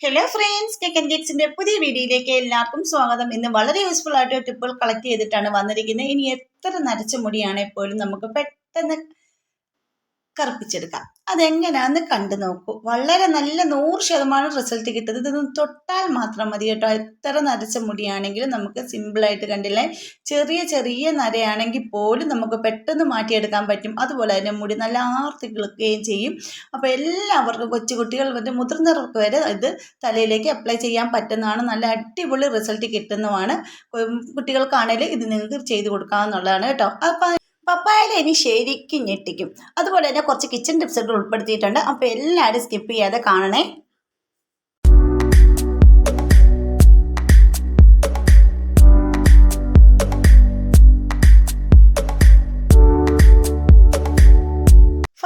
Hello friends കെക്കൻ ജെക്സിന്റെ പുതിയ വീഡിയോയിലേക്ക് എല്ലാവർക്കും സ്വാഗതം. ഇന്ന് വളരെ യൂസ്ഫുൾ ആയിട്ട് ടിപ്പുകൾ കളക്ട് ചെയ്തിട്ടാണ് വന്നിരിക്കുന്നത്. ഇനി എത്ര നരച്ച പോലും നമുക്ക് പെട്ടെന്ന് കറുപ്പിച്ചെടുക്കാം. അതെങ്ങനെയാന്ന് കണ്ടു നോക്കൂ. വളരെ നല്ല നൂറ് ശതമാനം റിസൾട്ട് കിട്ടുന്നത് ഇതൊന്ന് തൊട്ടാൽ മാത്രം മതി കേട്ടോ. എത്ര നരച്ച മുടിയാണെങ്കിലും നമുക്ക് സിമ്പിളായിട്ട് കണ്ടില്ലേ? ചെറിയ ചെറിയ നരയാണെങ്കിൽ പോലും നമുക്ക് പെട്ടെന്ന് മാറ്റിയെടുക്കാൻ പറ്റും. അതുപോലെ തന്നെ മുടി നല്ല ആർത്തി കിളുക്കുകയും ചെയ്യും. അപ്പോൾ എല്ലാവർക്കും കൊച്ചു കുട്ടികൾ വരെ മുതിർന്നവർക്ക് വരെ ഇത് തലയിലേക്ക് അപ്ലൈ ചെയ്യാൻ പറ്റുന്നതാണ്. നല്ല അടിപൊളി റിസൾട്ട് കിട്ടുന്നതാണ്. കുട്ടികൾക്കാണെങ്കിലും ഇത് നിങ്ങൾക്ക് ചെയ്ത് കൊടുക്കാവുന്നതാണ് കേട്ടോ. അപ്പം പപ്പായയിൽ ഇനി ശരിക്കും ഞെട്ടിക്കും. അതുപോലെ തന്നെ കുറച്ച് കിച്ചൺ ടിപ്സുകൾ ഉൾപ്പെടുത്തിയിട്ടുണ്ട്. അപ്പോൾ എല്ലാവരും സ്കിപ്പ് ചെയ്യാതെ കാണണേ.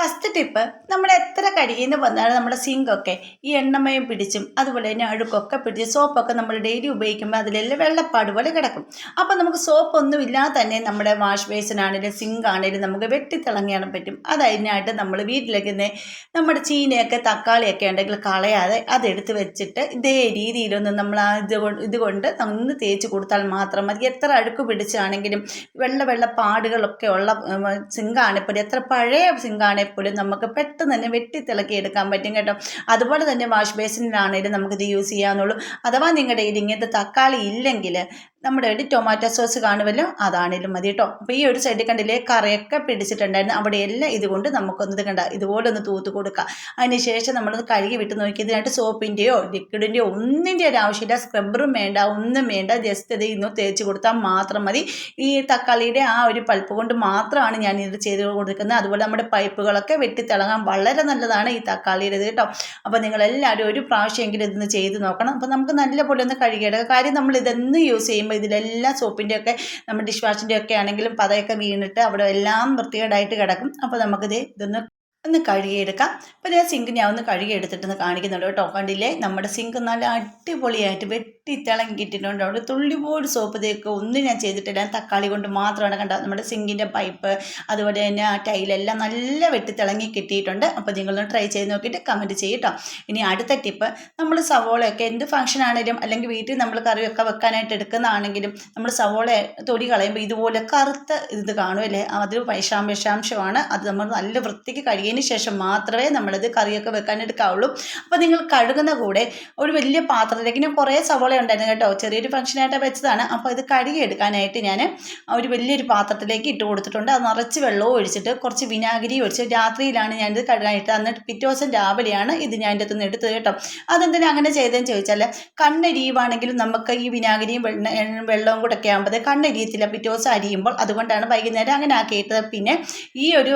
ഫസ്റ്റ് ടിപ്പ് നമ്മൾ എത്ര കഴുകിയെന്ന് വന്നാലും നമ്മുടെ സിങ്കൊക്കെ ഈ എണ്ണമയം പിടിച്ചും അതുപോലെ തന്നെ അഴുക്കൊക്കെ പിടിച്ച് സോപ്പൊക്കെ നമ്മൾ ഡെയിലി ഉപയോഗിക്കുമ്പോൾ അതിലെല്ലാം വെള്ളപ്പാട് പോലെ കിടക്കും. അപ്പോൾ നമുക്ക് സോപ്പൊന്നും ഇല്ലാതെ തന്നെ നമ്മുടെ വാഷ് ബേസിനാണെങ്കിലും സിങ്ക് ആണെങ്കിലും നമുക്ക് വെട്ടിത്തിളങ്ങിയാൻ പറ്റും. അതതിനായിട്ട് നമ്മൾ വീട്ടിലേക്ക് നമ്മുടെ ചീനയൊക്കെ തക്കാളിയൊക്കെ ഉണ്ടെങ്കിൽ കളയാതെ അതെടുത്ത് വെച്ചിട്ട് ഇതേ രീതിയിലൊന്ന് നമ്മൾ ഇത് ഇതുകൊണ്ട് ഒന്ന് തേച്ച് കൊടുത്താൽ മാത്രം മതി. എത്ര അഴുക്ക് പിടിച്ചാണെങ്കിലും വെള്ള വെള്ള പാടുകളൊക്കെ ഉള്ള സിങ്കാണിപ്പോൾ എത്ര പഴയ സിങ്കാണ് എപ്പോഴും നമുക്ക് പെട്ടെന്ന് തന്നെ വെട്ടിത്തിളക്കി എടുക്കാൻ പറ്റും കേട്ടോ. അതുപോലെ തന്നെ വാഷ് ബേസിനിലാണെങ്കിലും നമുക്കിത് യൂസ് ചെയ്യാവുന്നുള്ളൂ. അഥവാ നിങ്ങളുടെ കയ്യിൽ ഇങ്ങനത്തെ തക്കാളി ഇല്ലെങ്കിൽ നമ്മുടെ വേണ്ടി ടൊമാറ്റോ സോസ് കാണുമല്ലോ? അതാണേലും മതി കേട്ടോ. അപ്പോൾ ഈ ഒരു സൈഡിൽ കണ്ടില്ലേ കറിയൊക്കെ പിടിച്ചിട്ടുണ്ടായിരുന്നു. അവിടെയെല്ലാം ഇതുകൊണ്ട് നമുക്കൊന്ന് ഇത് കണ്ട ഇതുപോലെ ഒന്ന് തൂത്ത് കൊടുക്കുക അതിന് ശേഷം നമ്മളൊന്ന് കഴുകി വിട്ട് നോക്കിയതിനായിട്ട് സോപ്പിന്റെയോ ലിക്വിഡിന്റെയോ ഒന്നിന്റെ ഒരു ആവശ്യമില്ല. സ്ക്രബറും വേണ്ട ഒന്നും വേണ്ട. ജസ്റ്റ് ഇത് ഇന്ന് തേച്ച് കൊടുത്താൽ മാത്രം മതി. ഈ തക്കാളിയുടെ ആ ഒരു പൾപ്പ് കൊണ്ട് മാത്രമാണ് ഞാൻ ഇത് ചെയ്ത് കൊടുക്കുന്നത്. അതുപോലെ നമ്മുടെ പൈപ്പുകളൊക്കെ വെട്ടിത്തിളങ്ങാൻ വളരെ നല്ലതാണ് ഈ തക്കാളിയുടെ ഇത് കേട്ടോ. അപ്പോൾ നിങ്ങളെല്ലാവരും ഒരു പ്രാവശ്യമെങ്കിലും ഇതൊന്ന് ചെയ്ത് നോക്കണം. അപ്പോൾ നമുക്ക് നല്ലപോലെ ഒന്ന് കഴുകിയെടുക്കാം. കാര്യം നമ്മൾ ഇതെന്ന് യൂസ് ചെയ്യുമ്പോൾ ചെയ്യുമ്പോൾ ഇതിലെല്ലാം സോപ്പിന്റെ ഒക്കെ നമ്മുടെ ഡിഷ് വാഷിന്റെ ഒക്കെ ആണെങ്കിലും പതയൊക്കെ വീണിട്ട് അവിടെ എല്ലാം വൃത്തികേടായിട്ട് കിടക്കും. അപ്പോൾ നമുക്കിത് ഇതൊന്ന് ഒന്ന് കഴുകിയെടുക്കാം. അപ്പോൾ ഞാൻ സിങ്ക് ഞാൻ ഒന്ന് കഴുകിയെടുത്തിട്ടൊന്ന് കാണിക്കുന്നുണ്ട് കേട്ടോ. കണ്ടില്ലേ? നമ്മുടെ സിങ്ക് നല്ല അടിപൊളിയായിട്ട് വെട്ടി തിളങ്ങിയിട്ടുണ്ട് അവിടെ തുള്ളി പോലും സോപ്പ് തേക്ക് ഒന്നും ഞാൻ ചെയ്തിട്ടില്ല. തക്കാളി കൊണ്ട് മാത്രമാണ് കണ്ട നമ്മുടെ സിങ്കിന്റെ പൈപ്പ് അതുപോലെ തന്നെ ആ ടൈലെല്ലാം നല്ല വെട്ടി തിളങ്ങി കിട്ടിയിട്ടുണ്ട്. അപ്പോൾ നിങ്ങളൊന്ന് ട്രൈ ചെയ്ത് നോക്കിയിട്ട് കമന്റ് ചെയ്യട്ടോ. ഇനി അടുത്ത ടിപ്പ് നമ്മൾ സവോളയൊക്കെ എന്ത് ഫംഗ്ഷൻ ആണെങ്കിലും അല്ലെങ്കിൽ വീട്ടിൽ നമ്മൾ കറിയൊക്കെ വെക്കാനായിട്ട് എടുക്കുന്നതാണെങ്കിലും നമ്മൾ സവോള തൊടി കളയുമ്പോൾ ഇതുപോലെ കറുത്ത ഇത് കാണുമല്ലേ അത് വിഷാം വിഷാംശമാണ്. അത് നമ്മൾ നല്ല വൃത്തിക്ക് കഴിയതിന് ശേഷം മാത്രമേ നമ്മളത് കറിയൊക്കെ വെക്കാനെടുക്കാവുള്ളൂ അപ്പോൾ നിങ്ങൾ കഴുകുന്ന കൂടെ ഒരു വലിയ പാത്രത്തിലേക്ക് ഞാൻ കുറേ സവോള ഉണ്ടായിരുന്നു കേട്ടോ. ചെറിയൊരു ഫംഗ്ഷനായിട്ട് വെച്ചതാണ്. അപ്പോൾ ഇത് കഴുകി എടുക്കാനായിട്ട് ഞാൻ ഒരു വലിയൊരു പാത്രത്തിലേക്ക് ഇട്ട് കൊടുത്തിട്ടുണ്ട്. അത് നിറച്ച് വെള്ളവും ഒഴിച്ചിട്ട് കുറച്ച് വിനാഗിരി ഒഴിച്ച് രാത്രിയിലാണ് ഞാനിത് കഴുകാനായിട്ട് എന്നിട്ട് പിറ്റേ ദിവസം രാവിലെയാണ് ഇത് ഞാൻ എന്റെ അടുത്ത് എടുത്തത് കേട്ടോ. അതെന്തിനാ അങ്ങനെ ചെയ്തതെന്ന് ചോദിച്ചാൽ കണ്ണരിയുവാണെങ്കിലും നമുക്ക് ഈ വിനാഗിരിയും വെള്ളവും കൂടെ ഒക്കെ ആകുമ്പോൾ കണ്ണരിയത്തില്ല. പിറ്റേ ദിവസം അരിയുമ്പോൾ അതുകൊണ്ടാണ് വൈകുന്നേരം അങ്ങനെ ആക്കിയിട്ടത്. പിന്നെ ഈ ഒരു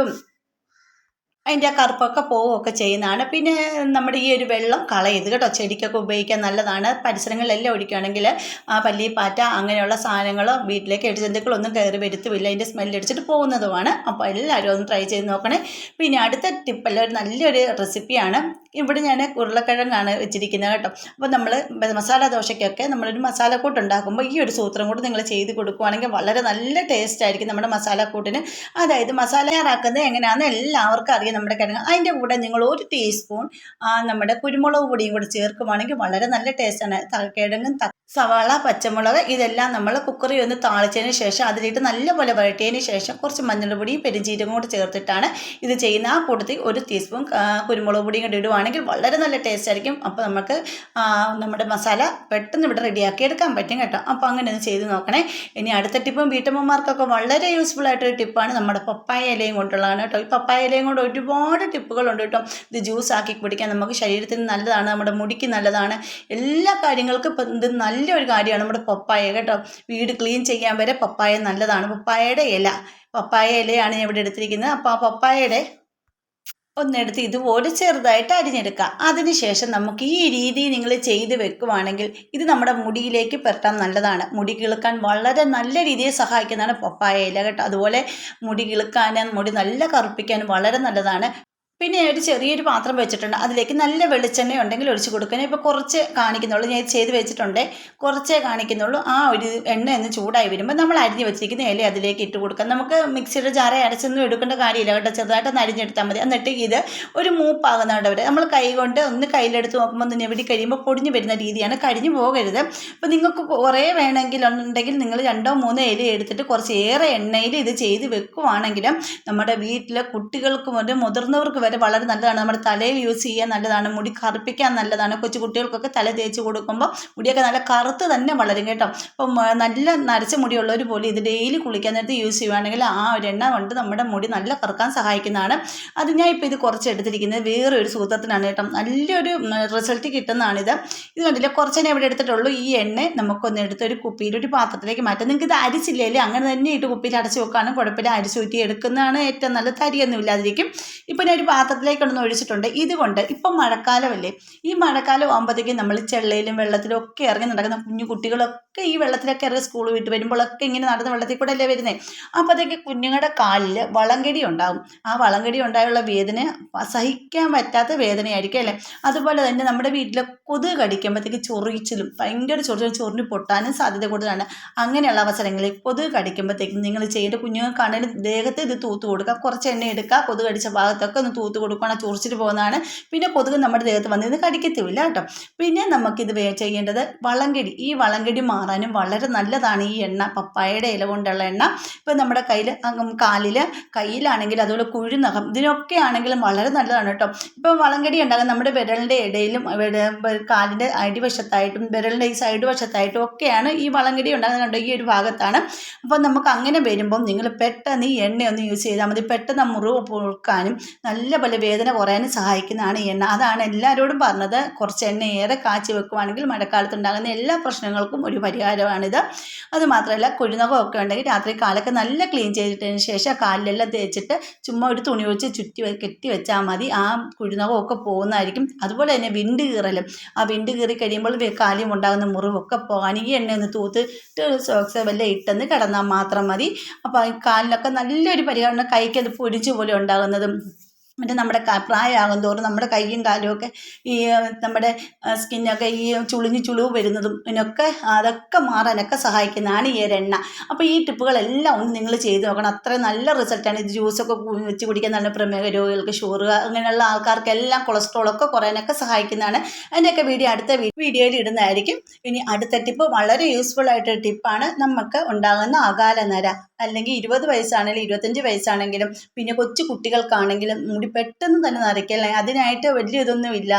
അതിന്റെ ആ കറുപ്പൊക്കെ പോവുകയൊക്കെ ചെയ്യുന്നതാണ്. പിന്നെ നമ്മുടെ ഈ ഒരു വെള്ളം കളയരുത് കേട്ടോ. ചെടിക്കൊക്കെ ഉപയോഗിക്കാൻ നല്ലതാണ്. പരിസരങ്ങളിലെല്ലാം ഒഴിക്കുകയാണെങ്കിൽ ആ പല്ലിപ്പാറ്റ അങ്ങനെയുള്ള സാധനങ്ങൾ വീട്ടിലേക്ക് എഴുജന്തുക്കളൊന്നും കയറി വരുത്തുമില്ല അതിന്റെ സ്മെല്ലടിച്ചിട്ട് പോകുന്നതുമാണ്. അപ്പോൾ എല്ലാവരും ഒന്ന് ട്രൈ ചെയ്ത് നോക്കണേ. പിന്നെ അടുത്ത ടിപ്പല്ല ഒരു നല്ലൊരു റെസിപ്പിയാണ് ഇവിടെ ഞാൻ ഉരുളക്കിഴങ്ങാണ് വെച്ചിരിക്കുന്നത് കേട്ടോ. അപ്പോൾ നമ്മൾ മസാല ദോശയ്ക്കൊക്കെ നമ്മളൊരു മസാലക്കൂട്ട് ഉണ്ടാക്കുമ്പോൾ ഈ ഒരു സൂത്രം കൂടി നിങ്ങൾ ചെയ്ത് കൊടുക്കുവാണെങ്കിൽ വളരെ നല്ല ടേസ്റ്റ് ആയിരിക്കും നമ്മുടെ മസാലക്കൂട്ടിന്. അതായത് മസാല തയ്യാറാക്കുന്നത് എങ്ങനെയാണെന്ന് എല്ലാവർക്കും അറിയാം നമ്മുടെ കിഴങ്ങ്. അതിന്റെ കൂടെ നിങ്ങൾ ഒരു ടീസ്പൂൺ നമ്മുടെ കുരുമുളക് പൊടിയും കൂടി ചേർക്കുവാണെങ്കിൽ വളരെ നല്ല ടേസ്റ്റാണ് കിഴങ്ങും സവാള പച്ചമുളക് ഇതെല്ലാം നമ്മൾ കുക്കറി ഒന്ന് താളിച്ചതിന് ശേഷം അതിലിട്ട് നല്ലപോലെ വരട്ടിയതിന് ശേഷം കുറച്ച് മഞ്ഞൾപ്പൊടിയും പെരിഞ്ചീരകം കൂടി ചേർത്തിട്ടാണ് ഇത് ചെയ്യുന്ന ആ കൂട്ടത്തിൽ ഒരു ടീസ്പൂൺ കുരുമുളക് പൊടിയും കൂടി ഇടുവാണെങ്കിൽ വളരെ നല്ല ടേസ്റ്റ് ആയിരിക്കും. അപ്പോൾ നമുക്ക് നമ്മുടെ മസാല പെട്ടെന്ന് ഇവിടെ റെഡിയാക്കി എടുക്കാൻ പറ്റും കേട്ടോ. അപ്പോൾ അങ്ങനെ ഒന്ന് ചെയ്ത് നോക്കണേ. ഇനി അടുത്ത ടിപ്പും വീട്ടമ്മമാർക്കൊക്കെ വളരെ യൂസ്ഫുൾ ആയിട്ടൊരു ടിപ്പാണ് നമ്മുടെ പപ്പായ ഇലയും കൊണ്ടുള്ളതാണ് കേട്ടോ. ഈ പപ്പായ ഇലയും കൊണ്ട് ഒരുപാട് ടിപ്പുകളുണ്ട് കേട്ടോ. ഇത് ജ്യൂസ് ആക്കി കുടിക്കാൻ നമുക്ക് ശരീരത്തിന് നല്ലതാണ് നമ്മുടെ മുടിക്ക് നല്ലതാണ്. എല്ലാ കാര്യങ്ങൾക്കും ഇത് നല്ലൊരു കാര്യമാണ് നമ്മുടെ പപ്പായ കേട്ടോ. വീട് ക്ലീൻ ചെയ്യാൻ വരെ പപ്പായ നല്ലതാണ്. പപ്പായയുടെ ഇല പപ്പായ ഇലയാണ് ഞാൻ ഇവിടെ എടുത്തിരിക്കുന്നത്. അപ്പോൾ ആ പപ്പായയുടെ ഒന്നെടുത്ത് ഇതുപോലെ ചെറുതായിട്ട് അരിഞ്ഞെടുക്കുക അതിനുശേഷം നമുക്ക് ഈ രീതി നിങ്ങൾ ചെയ്ത് വെക്കുവാണെങ്കിൽ ഇത് നമ്മുടെ മുടിയിലേക്ക് പെട്ടാൻ നല്ലതാണ്. മുടി കിളുക്കാൻ വളരെ നല്ല രീതിയിൽ സഹായിക്കുന്നതാണ് പപ്പായ ഇല കേട്ടോ. അതുപോലെ മുടി കിളുക്കാനും മുടി നല്ല കറുപ്പിക്കാനും വളരെ നല്ലതാണ്. പിന്നെ ഒരു ചെറിയൊരു പാത്രം വെച്ചിട്ടുണ്ട്. അതിലേക്ക് നല്ല വെളിച്ചെണ്ണ ഉണ്ടെങ്കിൽ ഒഴിച്ച് കൊടുക്കണം. ഇപ്പോൾ കുറച്ച് കാണിക്കുന്നുള്ളൂ. ഞാൻ ചെയ്ത് വെച്ചിട്ടുണ്ട്. കുറച്ചേ കാണിക്കുന്നുള്ളൂ. ആ ഒരു എണ്ണ ഒന്ന് ചൂടായി വരുമ്പോൾ നമ്മൾ അരിഞ്ഞ് വെച്ചിരിക്കുന്ന ഇല അതിലേക്ക് ഇട്ട് കൊടുക്കാം. നമുക്ക് മിക്സിയുടെ ചാറ അരച്ചൊന്നും എടുക്കേണ്ട കാര്യമില്ല കേട്ടോ. ചെറുതായിട്ട് ഒന്ന് അരിഞ്ഞെടുത്താൽ മതി. എന്നിട്ട് ഇത് ഒരു മൂപ്പാകുന്നവിടെ വരെ നമ്മൾ കൈ കൊണ്ട് ഒന്ന് കയ്യിലെടുത്ത് നോക്കുമ്പോൾ ഒന്ന് ഞെവിടി കഴിയുമ്പോൾ പൊടിഞ്ഞ് വരുന്ന രീതിയാണ്. കരിഞ്ഞു പോകരുത്. അപ്പോൾ നിങ്ങൾക്ക് കുറേ വേണമെങ്കിൽ ഉണ്ടെങ്കിൽ നിങ്ങൾ രണ്ടോ മൂന്നോ ഇല എടുത്തിട്ട് കുറച്ച് ഏറെ എണ്ണയിൽ ഇത് ചെയ്ത് വെക്കുവാണെങ്കിലും നമ്മുടെ വീട്ടിലെ കുട്ടികൾക്കും മുതിർന്നവർക്കും മുതിർന്നവർക്ക് വരെ വളരെ നല്ലതാണ്. നമ്മുടെ തലയിൽ യൂസ് ചെയ്യാൻ നല്ലതാണ്. മുടി കറുപ്പിക്കാൻ നല്ലതാണ്. കൊച്ചു കുട്ടികൾക്കൊക്കെ തല തേച്ച് കൊടുക്കുമ്പോൾ മുടിയൊക്കെ നല്ല കറുത്ത് തന്നെ വളരും കേട്ടോ. അപ്പം നല്ല നരച്ച മുടിയുള്ളവർ പോലും ഇത് ഡെയിലി കുളിക്കാൻ നേരത്ത് യൂസ് ചെയ്യുവാണെങ്കിൽ ആ ഒരു എണ്ണ കൊണ്ട് നമ്മുടെ മുടി നല്ല കറുക്കാൻ സഹായിക്കുന്നതാണ്. അത് ഞാൻ ഇപ്പോൾ ഇത് കുറച്ച് എടുത്തിരിക്കുന്നത് വേറെ ഒരു സൂത്രത്തിനാണ് കേട്ടോ. നല്ലൊരു റിസൾട്ട് കിട്ടുന്നതാണിത്. ഇത് കണ്ടില്ല? കുറച്ചെണ്ണ ഇവിടെ എടുത്തിട്ടുള്ളൂ. ഈ എണ്ണ നമുക്കൊന്ന് എടുത്ത് ഒരു കുപ്പിയിൽ ഒരു പാത്രത്തിലേക്ക് മാറ്റാം. നിങ്ങൾക്ക് ഇത് അരിച്ചില്ലേ അങ്ങനെ തന്നെ ഇട്ട് കുപ്പിയിൽ അടച്ച് വെക്കാനും കുഴപ്പമില്ല. അരിച്ചൂറ്റി എടുക്കുന്നതാണ് ഏറ്റവും നല്ല തരിയൊന്നും ഇല്ലാതിരിക്കും. ഇപ്പം ഞാൻ ഒരു പാത്രത്തിലേക്കൊന്ന് ഒഴിച്ചിട്ടുണ്ട്. ഇതുകൊണ്ട് ഇപ്പം മഴക്കാലമല്ലേ? ഈ മഴക്കാലം ആകുമ്പോഴത്തേക്കും നമ്മൾ ചെള്ളയിലും വെള്ളത്തിലും ഒക്കെ ഇറങ്ങി നടക്കുന്ന കുഞ്ഞു കുട്ടികളൊക്കെ ഈ വെള്ളത്തിലൊക്കെ ഇറങ്ങി സ്കൂൾ വിട്ട് വരുമ്പോഴൊക്കെ ഇങ്ങനെ നടന്ന് വെള്ളത്തിൽ കൂടെ അല്ലേ വരുന്നത് അപ്പോഴത്തേക്ക് കുഞ്ഞുങ്ങളുടെ കാലിൽ വളങ്കടി ഉണ്ടാകും ആ വളങ്കടി ഉണ്ടായുള്ള വേദന സഹിക്കാൻ പറ്റാത്ത വേദനയായിരിക്കും അല്ലേ? അതുപോലെ തന്നെ നമ്മുടെ വീട്ടിലെ കൊതുക് കടിക്കുമ്പോഴത്തേക്ക് ചൊറിച്ചിലും ഭയങ്കര ചൊറിച്ചിലും ചൊറിഞ്ഞ് പൊട്ടാനും സാധ്യത കൂടുതലാണ്. അങ്ങനെയുള്ള അവസരങ്ങളിൽ കൊതുക് കടിക്കുമ്പോഴത്തേക്കും നിങ്ങൾ ചെയ്യേണ്ട കുഞ്ഞുങ്ങൾക്കാണെങ്കിലും ദേഹത്ത് ഇത് തൂത്ത് കൊടുക്കുക കുറച്ച് എണ്ണ എടുക്കുക കൊതുക് കടിച്ച ഭാഗത്തൊക്കെ ഒന്ന് തൂത്ത് കൊടുക്കുകയാണ് ചൊറിച്ചിട്ട് പോകുന്നതാണ്. പിന്നെ കൊതുക് നമ്മുടെ ദേഹത്ത് വന്ന് ഇത് കടിക്കത്തില്ല കേട്ടോ. പിന്നെ നമുക്കിത് ചെയ്യേണ്ടത് വളങ്കടി. ഈ വളങ്കടി മാറാനും വളരെ നല്ലതാണ് ഈ എണ്ണ. പപ്പായയുടെ ഇല കൊണ്ടുള്ള എണ്ണ. ഇപ്പം നമ്മുടെ കയ്യിൽ കാലിൽ കയ്യിലാണെങ്കിൽ അതുപോലെ കുഴിനഖം ഇതിനൊക്കെ ആണെങ്കിലും വളരെ നല്ലതാണ് കേട്ടോ. ഇപ്പം വളങ്കടി ഉണ്ടാകാൻ നമ്മുടെ വിരലിന്റെ ഇടയിലും കാലിന്റെ അടിവശത്തായിട്ടും വിരലിന്റെ ഈ സൈഡ് വശത്തായിട്ടും ഒക്കെയാണ് ഈ വളങ്കടി ഉണ്ടാകുന്നുണ്ട് ഈ ഒരു ഭാഗത്താണ്. അപ്പം നമുക്ക് അങ്ങനെ വരുമ്പം നിങ്ങൾ പെട്ടെന്ന് ഈ എണ്ണയൊന്ന് യൂസ് ചെയ്താൽ മതി. പെട്ടെന്ന് മുറിവ് പൊറുക്കാനും നല്ല പോലെ വേദന കുറയാനും സഹായിക്കുന്നതാണ് എണ്ണ. അതാണ് എല്ലാവരോടും പറഞ്ഞത്. കുറച്ച് എണ്ണ ഏറെ കാച്ചി വെക്കുവാണെങ്കിൽ മഴക്കാലത്ത് ഉണ്ടാകുന്ന എല്ലാ പ്രശ്നങ്ങൾക്കും ഒരു പരിഹാരമാണിത്. അതുമാത്രമല്ല കുഴിനകമൊക്കെ ഉണ്ടെങ്കിൽ രാത്രി കാലൊക്കെ നല്ല ക്ലീൻ ചെയ്തിട്ടതിന് ശേഷം കാലിലെല്ലാം തേച്ചിട്ട് ചുമ്മാ ഒരു തുണി വെച്ച് ചുറ്റി കെട്ടി വെച്ചാൽ മതി. ആ കുഴിനകമൊക്കെ പോകുന്നതായിരിക്കും. അതുപോലെ തന്നെ വിണ്ട് കീറലും. ആ വിണ്ട് കീറി കഴിയുമ്പോൾ കാലിയും ഉണ്ടാകുന്ന മുറിവൊക്കെ പോകാൻ ഈ എണ്ണ ഒന്ന് തൂത്തിട്ട് സോക്സ് വല്ല ഇട്ടെന്ന് കിടന്നാൽ മാത്രം മതി. അപ്പോൾ ഈ കാലിലൊക്കെ നല്ലൊരു പരിഹാരം കൈക്ക് അത് പൊടിച്ചു പോലെ ഉണ്ടാകുന്നതും മറ്റേ നമ്മുടെ പ്രായമാകും തോറും നമ്മുടെ കൈയും കാലും ഒക്കെ ഈ നമ്മുടെ സ്കിന്നൊക്കെ ഈ ചുളിഞ്ഞ് ചുളിവ് വരുന്നതും ഇതിനൊക്കെ അതൊക്കെ മാറാനൊക്കെ സഹായിക്കുന്നതാണ് ഈ ഒരു എണ്ണ. അപ്പോൾ ഈ ടിപ്പുകളെല്ലാം ഒന്ന് നിങ്ങൾ ചെയ്ത് നോക്കണം. അത്ര നല്ല റിസൾട്ടാണ്. ഇത് ജ്യൂസൊക്കെ വെച്ച് കുടിക്കാൻ നല്ല പ്രമേഹ രോഗികൾക്ക് ഷുഗർ അങ്ങനെയുള്ള ആൾക്കാർക്കെല്ലാം കൊളസ്ട്രോളൊക്കെ കുറയാനൊക്കെ സഹായിക്കുന്നതാണ്. അതിന്റെയൊക്കെ വീഡിയോ അടുത്ത വീഡിയോയിൽ ഇടുന്നതായിരിക്കും. ഇനി അടുത്ത ടിപ്പ് വളരെ യൂസ്ഫുൾ ആയിട്ടൊരു ടിപ്പാണ് നമുക്ക് ഉണ്ടാകുന്ന അകാല നര അല്ലെങ്കിൽ ഇരുപത് വയസ്സാണെങ്കിലും ഇരുപത്തഞ്ച് വയസ്സാണെങ്കിലും പിന്നെ കൊച്ചു കുട്ടികൾക്കാണെങ്കിലും പെട്ടെന്ന് തന്നെ നരയ്ക്കല്ലേ അതിനായിട്ട് വലിയ ഇതൊന്നുമില്ല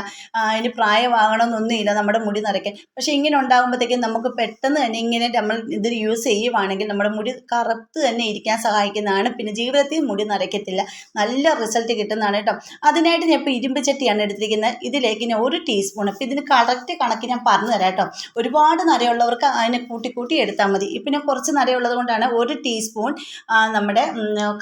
അതിന് പ്രായമാകണമെന്നൊന്നുമില്ല നമ്മുടെ മുടി നരയ്ക്കാൻ. പക്ഷേ ഇങ്ങനെ ഉണ്ടാകുമ്പോഴത്തേക്കും നമുക്ക് പെട്ടെന്ന് തന്നെ ഇങ്ങനെ നമ്മൾ ഇത് യൂസ് ചെയ്യുവാണെങ്കിൽ നമ്മുടെ മുടി കറുത്ത് തന്നെ ഇരിക്കാൻ സഹായിക്കുന്നതാണ്. പിന്നെ ജീവിതത്തിൽ മുടി നരയ്ക്കത്തില്ല. നല്ല റിസൾട്ട് കിട്ടുന്നതാണ് കേട്ടോ. അതിനായിട്ട് ഞാൻ ഇപ്പോൾ ഇരുമ്പ് ചട്ടിയാണ് എടുത്തിരിക്കുന്നത്. ഇതിലേക്ക് ഞാൻ ഒരു ടീസ്പൂൺ അപ്പോൾ ഇതിന് കറക്റ്റ് കണക്ക് ഞാൻ പറഞ്ഞു തരാം കേട്ടോ. ഒരുപാട് നരയുള്ളവർക്ക് അതിനെ കൂട്ടി കൂട്ടി എടുത്താൽ മതി. ഇപ്പം കുറച്ച് നരയുള്ളത് കൊണ്ടാണ് ഒരു ടീസ്പൂൺ നമ്മുടെ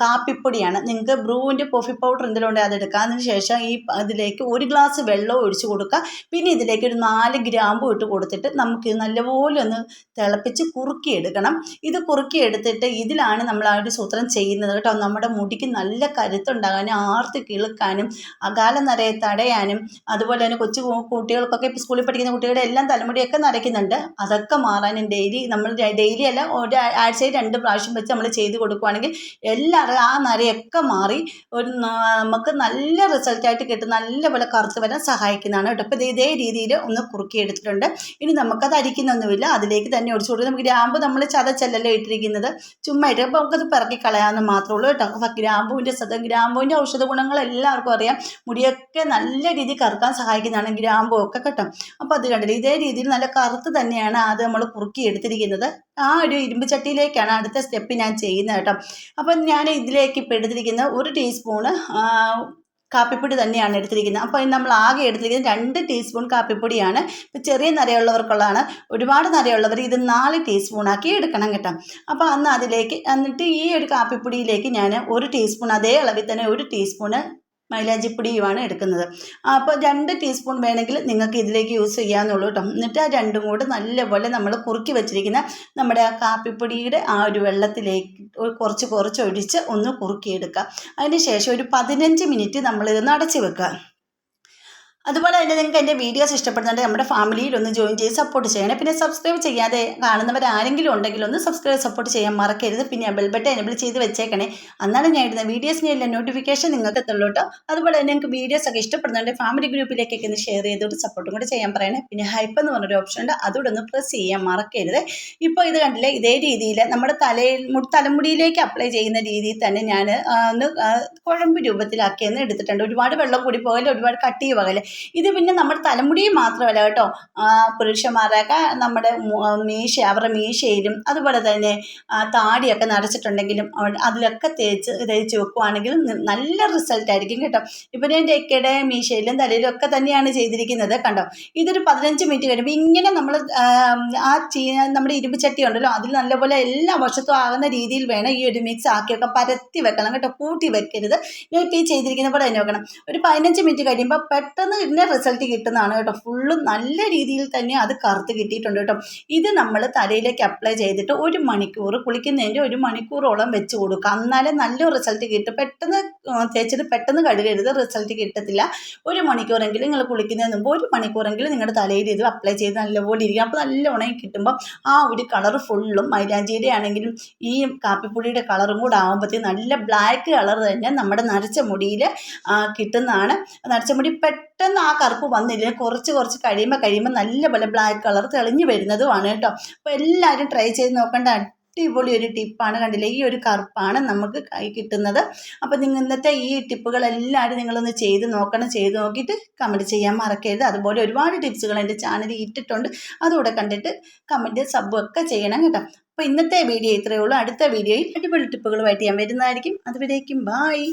കാപ്പിപ്പൊടിയാണ്. നിങ്ങൾക്ക് ബ്രൂവിന്റെ കോഫി പൗഡർ എന്തെങ്കിലും ഉണ്ടെങ്കിൽ അതെടുക്കുക അതിന് ശേഷം ഈ അതിലേക്ക് ഒരു ഗ്ലാസ് വെള്ളം ഒഴിച്ച് കൊടുക്കുക. പിന്നെ ഇതിലേക്ക് ഒരു നാല് ഗ്രാമ്പും ഇട്ട് കൊടുത്തിട്ട് നമുക്ക് നല്ലപോലെ ഒന്ന് തിളപ്പിച്ച് കുറുക്കിയെടുക്കണം. ഇത് കുറുക്കിയെടുത്തിട്ട് ഇതിലാണ് നമ്മൾ ആ ഒരു സൂത്രം ചെയ്യുന്നത് കേട്ടോ. നമ്മുടെ മുടിക്ക് നല്ല കരുത്തുണ്ടാകാനും ആർത്തി കിളുക്കാനും അകാല നരയെ തടയാനും അതുപോലെ തന്നെ കൊച്ചു കുട്ടികൾക്കൊക്കെ ഇപ്പോൾ സ്കൂളിൽ പഠിക്കുന്ന കുട്ടികളുടെ എല്ലാം തലമുടിയൊക്കെ നരയ്ക്കുന്നുണ്ട്. അതൊക്കെ മാറാനും ഡെയിലി നമ്മൾ ഡെയിലി അല്ല ഒരു ആഴ്ചയിൽ രണ്ട് പ്രാവശ്യം വെച്ച് നമ്മൾ ചെയ്ത് കൊടുക്കുകയാണെങ്കിൽ എല്ലാവരും ആ നരയൊക്കെ മാറി ഒരു ന- നമുക്ക് നല്ല റിസൾട്ടായിട്ട് കിട്ടും. നല്ലപോലെ കറുത്ത് വരാൻ സഹായിക്കുന്നതാണ് കേട്ടോ. അപ്പോൾ ഇത് രീതിയിൽ ഒന്ന് കുറുക്കി എടുത്തിട്ടുണ്ട് ഇനി നമുക്കത് അരിക്കുന്നൊന്നുമില്ല. അതിലേക്ക് തന്നെ ഒഴിച്ചു കൊടുക്കും നമുക്ക് ഗ്രാമ്പ് നമ്മൾ ചതച്ചല്ലല്ലോ ഇട്ടിരിക്കുന്നത്. ചുമ്മാ ഇട്ട് അപ്പോൾ നമുക്കത് പിറക്കി കളയാമെന്ന് മാത്രമേ ഉള്ളൂ കേട്ടോ. അപ്പോൾ ഗ്രാമ്പുവിന്റെ സത ഗ്രാമ്പുവിന്റെ ഔഷധ ഗുണങ്ങൾ എല്ലാവർക്കും അറിയാം. മുടിയൊക്കെ നല്ല രീതിയിൽ കറുക്കാൻ സഹായിക്കുന്നതാണ് ഗ്രാമ്പൂ ഒക്കെ കേട്ടോ. അപ്പോൾ അത് കണ്ടില്ല? ഇതേ രീതിയിൽ നല്ല കറുത്ത് തന്നെയാണ് അത് നമ്മൾ കുറുക്കി എടുത്തിരിക്കുന്നത് ആ ഒരു ഇരുമ്പ് ചട്ടിയിലേക്കാണ് അടുത്ത സ്റ്റെപ്പ് ഞാൻ ചെയ്യുന്നത് കേട്ടോ. അപ്പം ഞാൻ ഇതിലേക്ക് ഇപ്പോൾ എടുത്തിരിക്കുന്ന ഒരു ടീസ്പൂണ് കാപ്പിപ്പൊടി തന്നെയാണ് എടുത്തിരിക്കുന്നത്. അപ്പോൾ നമ്മൾ ആകെ എടുത്തിരിക്കുന്നത് രണ്ട് ടീസ്പൂൺ കാപ്പിപ്പൊടിയാണ്. ഇപ്പോൾ ചെറിയ നരയുള്ളവർക്കുള്ളതാണ്. ഒരുപാട് നരയുള്ളവർ ഇത് നാല് ടീസ്പൂണാക്കി എടുക്കണം കേട്ടോ. അപ്പോൾ അന്ന് അതിലേക്ക് എന്നിട്ട് ഈ ഒരു കാപ്പിപ്പൊടിയിലേക്ക് ഞാൻ ഒരു ടീസ്പൂൺ അതേ അളവിൽ തന്നെ ഒരു ടീസ്പൂണ് മൈലാഞ്ചിപ്പൊടിയുമാണ് എടുക്കുന്നത്. അപ്പോൾ രണ്ട് ടീസ്പൂൺ വേണമെങ്കിൽ നിങ്ങൾക്ക് ഇതിലേക്ക് യൂസ് ചെയ്യാമെന്നുള്ളൂ കേട്ടോ എന്നിട്ട് ആ രണ്ടും കൂടെ നല്ലപോലെ നമ്മൾ കുറുക്കി വെച്ചിരിക്കുന്ന നമ്മുടെ ആ കാപ്പിപ്പൊടിയുടെ ആ ഒരു വെള്ളത്തിലേക്ക് കുറച്ച് കുറച്ച് ഒഴിച്ച് ഒന്ന് കുറുക്കിയെടുക്കുക. അതിന് ശേഷം ഒരു പതിനഞ്ച് മിനിറ്റ് നമ്മളിതൊന്ന് അടച്ച് വെക്കുക. അതുപോലെ തന്നെ നിങ്ങൾക്ക് എന്റെ വീഡിയോസ് ഇഷ്ടപ്പെടുന്നുണ്ടെങ്കിൽ നമ്മുടെ ഫാമിലിയിൽ ഒന്ന് ജോയിൻ ചെയ്ത് സപ്പോർട്ട് ചെയ്യണം. പിന്നെ സബ്സ്ക്രൈബ് ചെയ്യാതെ കാണുന്നവർ ആരെങ്കിലും ഉണ്ടെങ്കിൽ ഒന്ന് സബ്സ്ക്രൈബ് സപ്പോർട്ട് ചെയ്യാൻ മറക്കരുത്. പിന്നെ ബെൽ ബട്ടൺ എനബിൾ ചെയ്ത് വെച്ചേക്കണേ. അന്നാണ് ഞാൻ ഇടുന്ന വീഡിയോസിന്റെ എല്ലാം നോട്ടിഫിക്കേഷൻ നിങ്ങൾക്ക് എത്തുള്ളൂ കേട്ടോ. അതുപോലെ തന്നെ നിങ്ങൾക്ക് വീഡിയോസ് ഒക്കെ ഇഷ്ടപ്പെടുന്നുണ്ട് ഫാമിലി ഗ്രൂപ്പിലേക്കൊക്കെ ഒന്ന് ഷെയർ ചെയ്തോട്ട് സപ്പോർട്ടും കൂടെ ചെയ്യാൻ പറയണേ. പിന്നെ ഹൈപ്പ് എന്ന് പറഞ്ഞൊരു ഓപ്ഷൻ ഉണ്ട് അതുകൂടെ ഒന്ന് പ്രസ് ചെയ്യാൻ മറക്കരുത്. ഇപ്പോൾ ഇത് കണ്ടില്ലേ ഇതേ രീതിയിൽ നമ്മുടെ തലയിൽ തലമുടിയിലേക്ക് അപ്ലൈ ചെയ്യുന്ന രീതിയിൽ തന്നെ ഞാൻ ഒന്ന് കുഴമ്പ് രൂപത്തിലാക്കിയെന്ന് എടുത്തിട്ടുണ്ട്. ഒരുപാട് വെള്ളം കൂടി പോകൽ ഒരുപാട് കട്ടി പോകൽ ഇത് പിന്നെ നമ്മുടെ തലമുടി മാത്രമല്ല കേട്ടോ. പുരുഷന്മാരൊക്കെ നമ്മുടെ മീശ അവരുടെ മീശയിലും അതുപോലെ തന്നെ താടിയൊക്കെ നരച്ചിട്ടുണ്ടെങ്കിലും അവ- അതിലൊക്കെ തേച്ച് തേച്ച് വെക്കുവാണെങ്കിലും നല്ല റിസൾട്ട് ആയിരിക്കും കേട്ടോ. ഇപ്പം ഞാൻ ഇക്കയുടെ മീശയിലും തലയിലും ഒക്കെ തന്നെയാണ് ചെയ്തിരിക്കുന്നത് കണ്ടോ. ഇതൊരു പതിനഞ്ച് മിനിറ്റ് കഴിയുമ്പോൾ ഇങ്ങനെ നമ്മൾ ആ ചീ നമ്മുടെ ഇരുമ്പ് ചട്ടി ഉണ്ടല്ലോ അതിൽ നല്ലപോലെ എല്ലാ വശത്തും ആകുന്ന രീതിയിൽ വേണം ഈ ഒരു മിക്സ് ആക്കിയൊക്കെ പരത്തി വെക്കണം കേട്ടോ. കൂട്ടി വെക്കരുത്. ഞാൻ ഇപ്പോൾ ഈ ചെയ്തിരിക്കുന്ന പോലെ തന്നെ വെക്കണം. ഒരു പതിനഞ്ച് മിനിറ്റ് കഴിയുമ്പോൾ പെട്ടെന്ന് ഇതിന്റെ റിസൾട്ട് കിട്ടുന്നതാണ് കേട്ടോ. ഫുള്ളും നല്ല രീതിയിൽ തന്നെ അത് കറുത്ത് കിട്ടിയിട്ടുണ്ട് കേട്ടോ. ഇത് നമ്മൾ തലയിലേക്ക് അപ്ലൈ ചെയ്തിട്ട് ഒരു മണിക്കൂർ കുളിക്കുന്നതിന്റെ ഒരു മണിക്കൂറോളം വെച്ച് കൊടുക്കുക. എന്നാലേ നല്ല റിസൾട്ട് കിട്ടും. പെട്ടെന്ന് തേച്ചിട്ട് പെട്ടെന്ന് കഴുകരുത്. റിസൾട്ട് കിട്ടത്തില്ല. ഒരു മണിക്കൂറെങ്കിലും നിങ്ങൾ കുളിക്കുന്നതിന് മുമ്പ് ഒരു മണിക്കൂറെങ്കിലും നിങ്ങളുടെ തലയിൽ ഇത് അപ്ലൈ ചെയ്ത് നല്ലപോലെ ഇരിക്കും അപ്പോൾ നല്ല ഉണങ്ങി കിട്ടുമ്പോൾ ആ ഒരു കളർ ഫുള്ളും മൈലാഞ്ചിയുടെ ആണെങ്കിലും ഈ കാപ്പിപ്പൊടിയുടെ കളറും കൂടെ ആകുമ്പോഴത്തേക്കും നല്ല ബ്ലാക്ക് കളർ തന്നെ നമ്മുടെ നരച്ച മുടിയിൽ കിട്ടുന്നതാണ്. നരച്ച മുടി പെട്ടെന്ന് ആ കറുപ്പ് വന്നില്ല? കുറച്ച് കുറച്ച് കഴിയുമ്പോൾ കഴിയുമ്പോൾ നല്ലപോലെ ബ്ലാക്ക് കളർ തെളിഞ്ഞു വരുന്നതുമാണ് കേട്ടോ. അപ്പോൾ എല്ലാവരും ട്രൈ ചെയ്ത് നോക്കേണ്ട. അടിപൊളി ഒരു ടിപ്പാണ് കണ്ടില്ലേ? ഈ ഒരു കറുപ്പാണ് നമുക്ക് കൈ കിട്ടുന്നത്. അപ്പോൾ നിങ്ങൾ ഇന്നത്തെ ഈ ടിപ്പുകളെല്ലാവരും നിങ്ങളൊന്ന് ചെയ്ത് നോക്കണം. ചെയ്ത് നോക്കിയിട്ട് കമന്റ് ചെയ്യാൻ മറക്കരുത്. അതുപോലെ ഒരുപാട് ടിപ്സുകൾ എന്റെ ചാനലിൽ ഇട്ടിട്ടുണ്ട്. അതുകൂടെ കണ്ടിട്ട് കമന്റ് സബ് ഒക്കെ ചെയ്യണം കേട്ടോ. അപ്പോൾ ഇന്നത്തെ വീഡിയോ ഇത്രയേ ഉള്ളൂ. അടുത്ത വീഡിയോയിൽ അടിപൊളി ടിപ്പുകളുമായിട്ട് ഞാൻ വരുന്നതായിരിക്കും. അതുവരേക്കും ബായ്